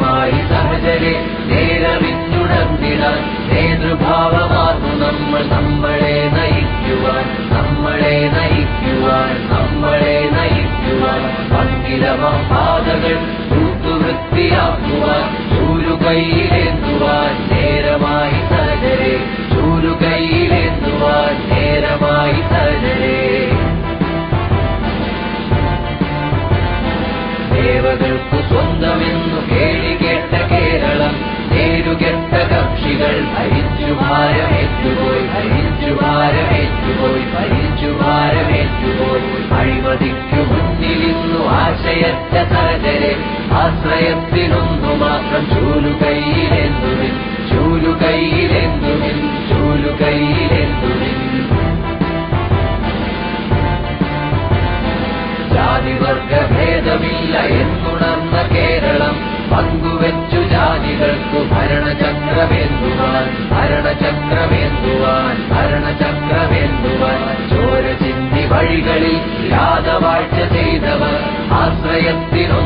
സഹജരെ നേരറിഞ്ഞുണർന്നിടാൻ നേതൃഭാവമാർന്നു നമ്മൾ നമ്മളെ നയിക്കുവാൻ നമ്മളെ നയിക്കുവാൻ നമ്മളെ നയിക്കുവാൻ. പങ്കിലമാം തൂത്തുവൃത്തിയാക്കുവാൻ ചൂരുകൈയിലേന്തുവാൻ നേരമായി സഹജരെ ചൂരുകൈയിലേന്തുവാൻ നേരമായി സഹജരെ സ്വന്തമെന്നു മുന്നിലിന്നു ആശയറ്റ സഹജരെ ആശ്രയത്തിനൊന്നു മാത്രം ചൂലുകൈയിലെന്തുവിൻ ചൂലുകൈയിലെന്തുവിൻ ചൂലുകൈയിലെന്തുവിൻ ജാതിവർഗ ഭേദമില്ല എന്നുണർന്ന കേരളം. പങ്കുവെച്ചു ജാതികൾക്കു ഭരണചക്രമേന്തുവാൻ ഭരണചക്രമേന്തുവാൻ ഭരണചക്രമേന്തുവാൻ. ചോര ചിന്തി വഴികളിൽ യാതവാഴ്ച प्रयम्